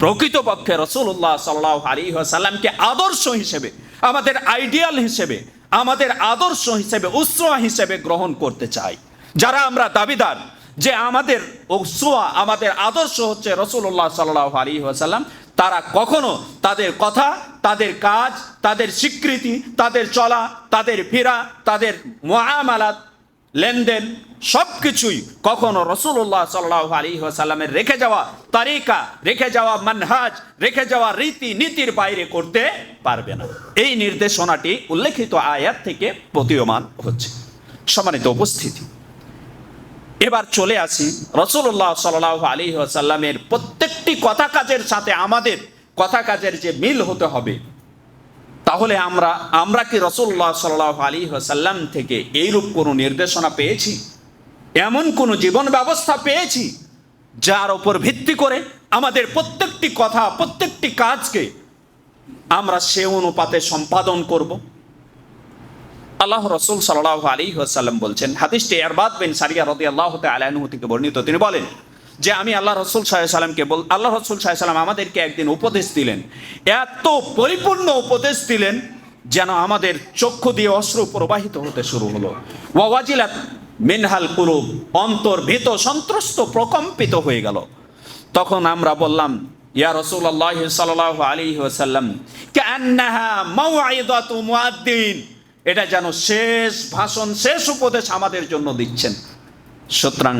প্রকৃতপক্ষে রসুল্লাহ সাল্লাহ আলী সাল্লামকে আদর্শ হিসেবে, আমাদের আইডিয়াল হিসেবে, আমাদের আদর্শ হিসেবে উৎসাহ হিসেবে গ্রহণ করতে চাই। যারা আমরা দাবিদার যে আমাদের উৎসাহ আমাদের আদর্শ হচ্ছে রসুল্লাহ সাল্লাহ আলী সাল্লাম তারা কখনো তাদের কথা, তাদের কাজ, তাদের স্বীকৃতি, তাদের চলা, তাদের ফেরা, তাদের মহামালাত লেনদেন সব কিছুই কখনো রসুল্লাহ সাল্লাহ আলী সাল্লামের রেখে যাওয়া তারিকা, রেখে যাওয়া মানহাজ, রেখে যাওয়া রীতি নীতির বাইরে করতে পারবে না। এই নির্দেশনাটি উল্লেখিত আয়াত থেকে প্রতীয়মান হচ্ছে। সম্মানিত উপস্থিতি, এবার চলে আসি রসুল্লাহ সাল্লাহ আলী সাল্লামের প্রত্যেকটি কথা কাজের সাথে আমাদের কথা কাজের যে মিল হতে হবে তাহলে আমরা আমরা কি রসুল্লাহ সাল্লাহ আলী সাল্লাম থেকে এইরূপ কোনো নির্দেশনা পেয়েছি? এমন কোনো জীবন ব্যবস্থা পেয়েছি যার ওপর ভিত্তি করে আমাদের প্রত্যেকটি কথা, প্রত্যেকটি কাজকে আমরা সে অনুপাতে সম্পাদন করব? আল্লাহ রসুল সাল্লাহ আলী সাল্লাম বলছেন, হাদিসটি এরবাদ বিন সারিয়া রদি আল্লাহ থেকে বর্ণিত। তিনি বলেন যে আমি আল্লাহ রসুল সাল্লামকে বল, আল্লাহ রসুল সাল্লাম আমাদেরকে একদিন উপদেশ দিলেন। এত পরিপূর্ণ উপদেশ দিলেন যেন আমাদের চক্ষু দিয়ে অশ্রু প্রবাহিত হতে শুরু হলো। ওয়াজিলাত মিনহাল কুরুব অন্তর ভীত, সন্ত্রস্ত, প্রকম্পিত হয়ে গেল। তখন আমরা বললাম, ইয়া রসুল আল্লাহ সাল্লাহ আলী ওসাল্লাম এটা যেন শেষ ভাষণ, শেষ উপদেশ আমাদের জন্য দিচ্ছেন। সুতরাং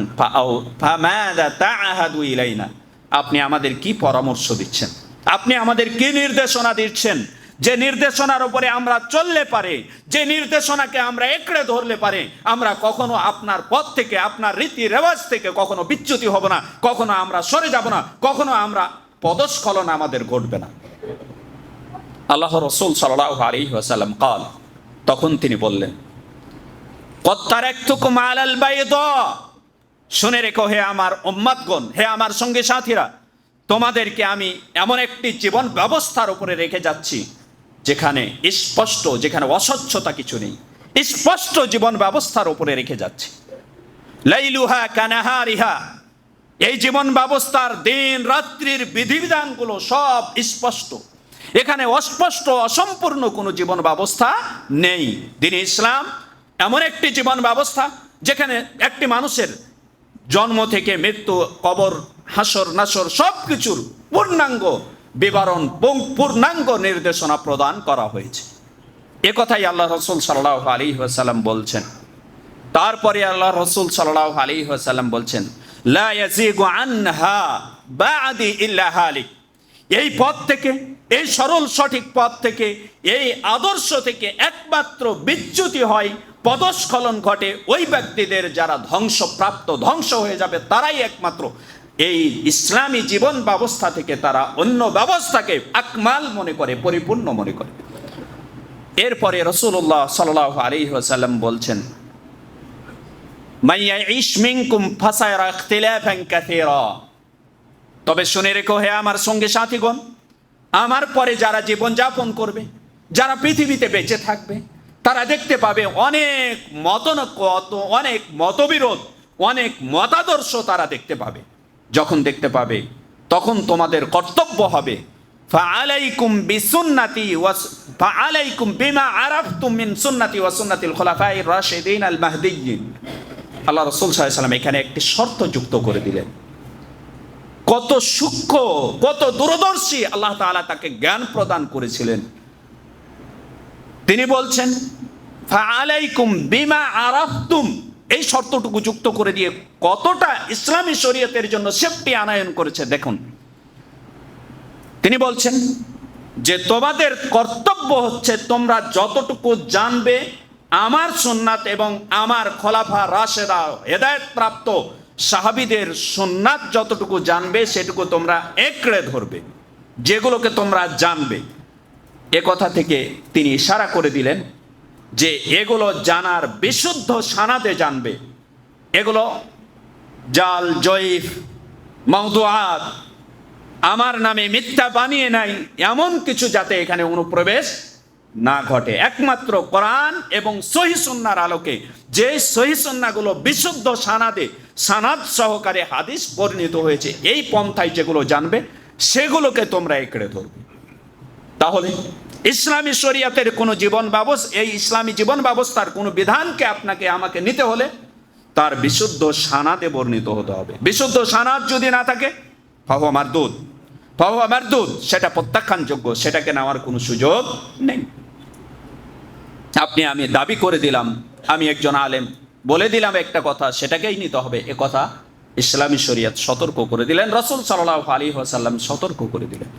আপনি আমাদের কি পরামর্শ দিচ্ছেন? আপনি আমাদের কি নির্দেশনা দিচ্ছেন? যে নির্দেশনার উপরে আমরা চললে পারে, যে নির্দেশনাকে আমরা একড়ে ধরলে পারে, আমরা কখনো আপনার পথ থেকে, আপনার রীতি রেওয়াজ থেকে কখনো বিচ্যুতি হব না, কখনো আমরা সরে যাব না, কখনো আমরা পদস্খলন আমাদের ঘটবে না। আল্লাহ রসুল সাল্লাহ আলী ওয়াসাল্লাম কাল, তখন তিনি বললেন শুনে রেখো হে আমার উম্মাদগণ, হে আমার সঙ্গে সাথীরা, তোমাদেরকে আমি এমন একটি জীবন ব্যবস্থার উপরে রেখে যাচ্ছি, যেখানে স্পষ্ট, যেখানে অস্বচ্ছতা কিছু নেই। স্পষ্ট জীবন ব্যবস্থার উপরে রেখে যাচ্ছি। লাইলুহা কানাহারিহা, এই জীবন ব্যবস্থার দিন রাত্রির বিধিবিধানগুলো সব স্পষ্ট। এখানে অস্পষ্ট, অসম্পূর্ণ কোনো জীবন ব্যবস্থা নেই। দিন ইসলাম এমন একটি জীবন ব্যবস্থা যেখানে একটি মানুষের জন্ম থেকে মৃত্যু, কবর, হাসর, নাসর সব কিছুর পূর্ণাঙ্গ বিবরণ পূর্ণাঙ্গ নির্দেশনা প্রদান করা হয়েছে। এ কথাই আল্লাহ রসুল সাল্লাহ আলী সাল্লাম বলছেন। তারপরে আল্লাহ রসুল সাল্লাহ আলী সাল্লাম বলছেন, লা ইয়াজিগু আনহা বাদি ইল্লা হালিক। এই পথ থেকে, এই সরল সঠিক পথ থেকে, এই আদর্শ থেকে একমাত্র বিচ্যুতি হয়, পদস্খলন ঘটে ওই ব্যক্তিদের যারা ধ্বংসপ্রাপ্ত, ধ্বংস হয়ে যাবে তারাই একমাত্র। এই ইসলামী জীবন ব্যবস্থা থেকে তারা অন্য ব্যবস্থাকে আকমাল মনে করে, পরিপূর্ণ মনে করে। এরপরে রসুল্লাহ সাল্লাহ আলী সাল্লাম বলছেন, মাইয়া ইসমিংকুম ফাসায়রা ইখতিলাফান কাসীরা। তবে শুনে রেখো হে আমার সঙ্গে সাথীগণ, আমার পরে যারা জীবন যাপন করবে, যারা পৃথিবীতে বেঁচে থাকবে, তারা দেখতে পাবে অনেক মতনকত অনেক মতবিরোধ, অনেক মতাদর্শ তারা দেখতে পাবে। যখন দেখতে পাবে, তখন তোমাদের কর্তব্য হবে আল্লাহ রাসূল সাল্লাম এখানে একটি শর্ত যুক্ত করে দিলেন। কত সূক্ষ্ম, কত দূরদর্শী আল্লাহ তাআলা তাকে জ্ঞান প্রদান করেছিলেন। তিনি বলছেন, ফাআলাইকুম বিমা আরাফতুম। এই শর্তটুকু যুক্ত করে দিয়ে কতটা ইসলামী শরীয়তের জন্য সেফটি আনায়ন করেছে দেখুন। তিনি বলছেন, যে তোমাদের কর্তব্য হচ্ছে তোমরা যতটুকু জানবে, আমার সুন্নাত এবং আমার খলাফা রাশেদা হেদায়ত প্রাপ্ত সাহাবিদের সুন্নাত যতটুকু জানবে, সেটুকু তোমরা একড়ে ধরবে। যেগুলোকে তোমরা জানবে। এ কথা থেকে তিনি ইশারা করে দিলেন যে, এগুলো জানার বিশুদ্ধ সানাদে জানবে। এগুলো জাল, জয়ীফ মৌদুয়াত আমার নামে মিথ্যা বানিয়ে নাই, এমন কিছু যাতে এখানে অনুপ্রবেশ না ঘটে। একমাত্র কোরআন এবং সহি সন্ন্যার আলোকে যে সহি সন্ন্যাগুলো বিশুদ্ধ সানাদে, সানাদ সহকারে হাদিস পরিণত হয়েছে, এই পন্থায় যেগুলো জানবে, সেগুলোকে তোমরা একড়ে ধরবে। তাহলে ইসলামী শরিয়াতের কোনো জীবন ব্যবস্থা, এই ইসলামী জীবন ব্যবস্থার কোনো বিধানকে আপনাকে, আমাকে নিতে হলে তার বিশুদ্ধ সানাতে বর্ণিত হতে হবে। বিশুদ্ধ সানাদ যদি না থাকে ফাহু আমার দুধ ফাহু আমার দুধ সেটা প্রত্যাখ্যানযোগ্য, সেটাকে নেওয়ার কোনো সুযোগ নেই। আপনি আমি দাবি করে দিলাম, আমি একজন আলেম। বলে দিলাম একটা কথা, সেটাকেই নিতে হবে। এ কথা ইসলামী শরিয়ত সতর্ক করে দিলেন, রসুল সাল্লাহ আলী ওয়াসাল্লাম সতর্ক করে দিলেন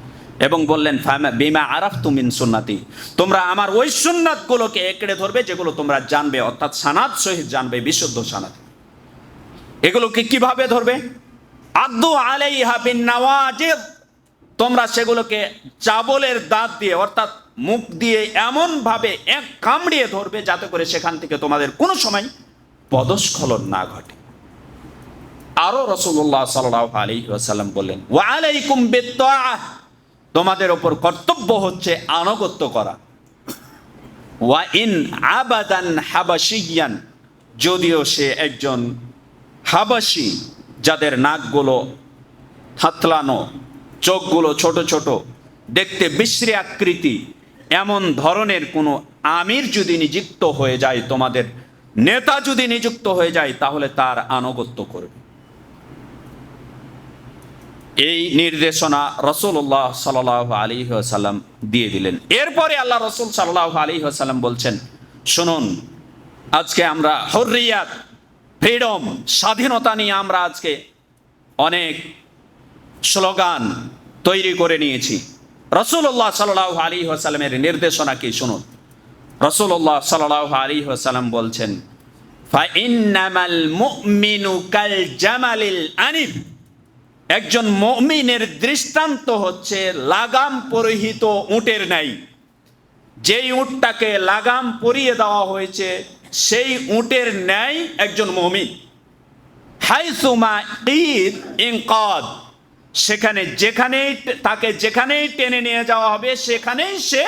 এবং বললেন বিমা আরাফ তুমিন সুন্নাতি। তোমরা আমার ওই সুন্নাতগুলোকে একড়ে ধরবে, যেগুলো তোমরা জানবে, অর্থাৎ সানাদ সহিত জানবে, বিশুদ্ধ সানাদ এগুলোকে কীভাবে ধরবে? আদু আলাইহা বিন নওয়াজিদ। তোমরা সেগুলোকে চাবলের দাঁত দিয়ে, অর্থাৎ মুখ দিয়ে এমন ভাবে এক কামড়িয়ে ধরবে যাতে করে সেখান থেকে তোমাদের কোনো সময় পদস্খলন না ঘটে। আরও রসুল্লাহ সাল্লাহ বললেন ওয়ালাইকুম বিত্তাআহ তোমাদের ওপর কর্তব্য হচ্ছে আনুগত্য করা। ওয়া ইন আবাদান হাবাসিয়ান যদিও সে একজন হাবাসি যাদের নাকগুলো থাতলানো, চোখগুলো ছোট ছোট, দেখতে বিশ্রী আকৃতি এমন ধরনের কোনো আমির যদি নিযুক্ত হয়ে যায়, তোমাদের নেতা যদি নিযুক্ত হয়ে যায়, তাহলে তার আনুগত্য করবে। এই নির্দেশনা রসুল্লাহ সাল আলী সাল্লাম দিয়ে দিলেন। এরপরে আল্লাহ রসুল সাল্লাহ আলী সাল্লাম বলছেন, শুনুন, আজকে আমরা হরিয়াত ফ্রিডম, স্বাধীনতা নিয়ে আমরা আজকে অনেক স্লোগান তৈরি করে নিয়েছি। রসুল্লাহ সাল্লাহ আলী সাল্লামের নির্দেশনা কি? শুনুন। রসুল্লাহ সাল্লাহ আলী সাল্লাম বলছেন একজন মমিনের দৃষ্টান্ত হচ্ছে লাগাম পরিহিত উটের নাই। যেই উটটাকে লাগাম পরিয়ে দেওয়া হয়েছে, সেই উটের ন্যায় একজন মমিন। হাইসুমা ঈদ ইনকাদ। সেখানে যেখানেই তাকে যেখানেই টেনে নিয়ে যাওয়া হবে, সেখানেই সে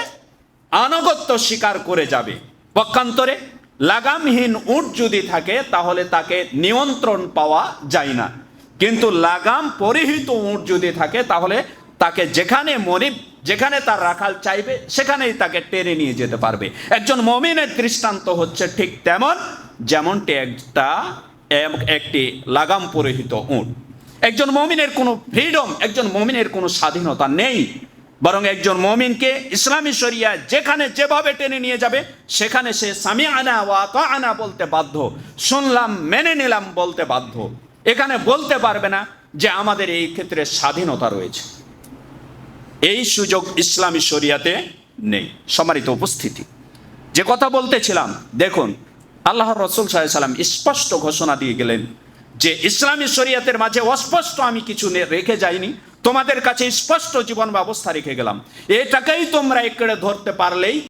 আনুগত্য স্বীকার করে যাবে। পক্ষান্তরে লাগামহীন উট যদি থাকে, তাহলে তাকে নিয়ন্ত্রণ পাওয়া যায় না। কিন্তু লাগাম পরিহিত উট যদি থাকে, তাহলে তাকে যেখানে মনিব, যেখানে তার রাখাল চাইবে, সেখানেই তাকে টেনে নিয়ে যেতে পারবে। একজন মমিনের দৃষ্টান্ত হচ্ছে ঠিক তেমন, যেমনটি একটা একটি লাগাম পরিহিত উট। একজন মমিনের কোনো ফ্রিডম একজন মমিনের কোনো স্বাধীনতা নেই। বরং একজন মমিনকে ইসলামী শরিয়া যেখানে যেভাবে টেনে নিয়ে যাবে, সেখানে সে সামি আনা ওয়া আনা বলতে বাধ্য, শুনলাম, মেনে নিলাম বলতে বাধ্য। এখানে বলতে পারবে না যে আমাদের এই ক্ষেত্রে স্বাধীনতা রয়েছে। এই সুযোগ ইসলামী শরিয়াতে নেই। সমারিত উপস্থিতি, যে কথা বলতেছিলাম, দেখুন আল্লাহ রসুল সাহেব সাল্লাম স্পষ্ট ঘোষণা দিয়ে গেলেন যে ইসলামী শরিয়াতের মাঝে অস্পষ্ট আমি কিছু রেখে যাইনি, তোমাদের কাছে স্পষ্ট জীবন ব্যবস্থা রেখে গেলাম। এটাকেই তোমরা একেড়ে ধরতে পারলেই